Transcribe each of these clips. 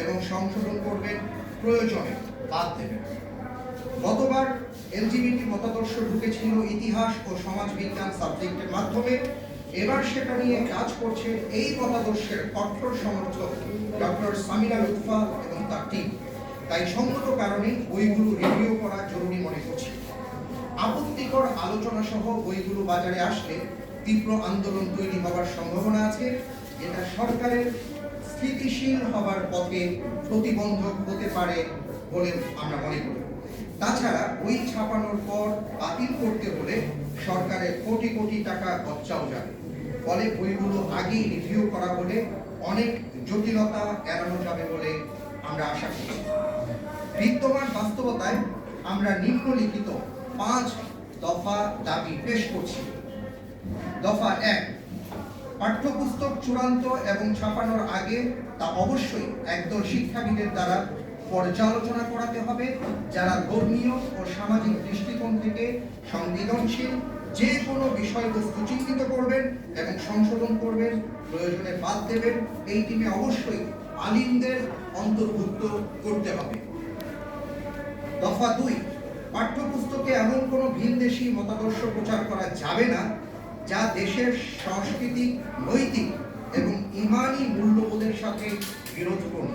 এবং সংশোধন করবেন প্রয়োজনে বাদ দেবেন। গতবার এলজিবিটি মতাদর্শ ঢুকেছিল ইতিহাস ও সমাজ বিজ্ঞান সাবজেক্টের মাধ্যমে। এবার সেটা নিয়ে কাজ করছে এই মতাদর্শের কঠোর সমর্থক ডক্টর সামিরা লুৎফা এবং তার টিম তাই সঙ্গত কারণে বইগুলো রিভিউ করা জরুরি মনে করছি। আপত্তিকর আলোচনা সহ বইগুলো বাজারে আসলে তীব্র আন্দোলন তৈরি হওয়ার সম্ভাবনা আছে। যেটা সরকারের স্থিতিশীল হবার পথে প্রতিবন্ধক হতে পারে বলে আমরা মনে করি। তাছাড়া বই ছাপানোর পর বাতিল করতে হলে সরকারের কোটি কোটি টাকা খরচাও যাবে। ফলে বইগুলো আগেই রিভিউ করা হলে অনেক জটিলতা এড়ানো যাবে বলে আমরা আশা করি বিদ্যমান বাস্তবতায় আমরা নিম্নলিখিত পাঁচ দফা দাবি পেশ করছি। দফা এক পাঠ্যপুস্তক চূড়ান্ত এবং ছাপানোর আগে তা অবশ্যই একদল শিক্ষাবিদের দ্বারা পর্যালোচনা করাতে হবে, যারা ধর্মীয় ও সামাজিক দৃষ্টিকোণ থেকে সংবেদনশীল, যে কোনো বিষয়বস্তু চিহ্নিত করবেন এবং সংশোধন করবেন, প্রয়োজনে বাদ দেবেন, এই টিমে অবশ্যই আলিমদের অন্তর্ভুক্ত করতে হবে। দফা দুই, পাঠ্যপুস্তকে এমন কোনো ভিনদেশি মতাদর্শ প্রচার করা যাবে না যা দেশের সাংস্কৃতিক, নৈতিক এবং ইমানি মূল্যবোধের সাথে বিরোধপূর্ণ।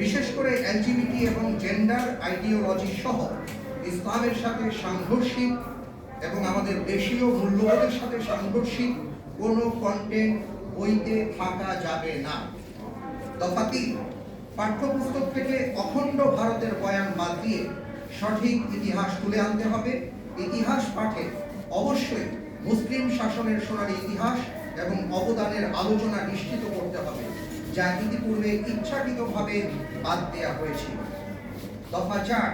বিশেষ করে এলজিবিটি এবং জেন্ডার আইডিওলজি সহ ইসলামের সাথে সাংঘর্ষিক এবং আমাদের দেশীয় মূল্যবোধের সাথে সাংঘর্ষিক কোনো কন্টেন্ট বইতে থাকা যাবে না। দফা তিন পাঠ্যপুস্তক থেকে অখণ্ড ভারতের বয়ান বাদ দিয়ে সঠিক ইতিহাস তুলে আনতে হবে। ইতিহাস পাঠে অবশ্যই মুসলিম শাসনের সোনালী ইতিহাস এবং অবদানের আলোচনা নিশ্চিত করতে হবে, যা ইতিপূর্বে ইচ্ছাকৃতভাবে বাদ দেওয়া হয়েছিল। দফা চার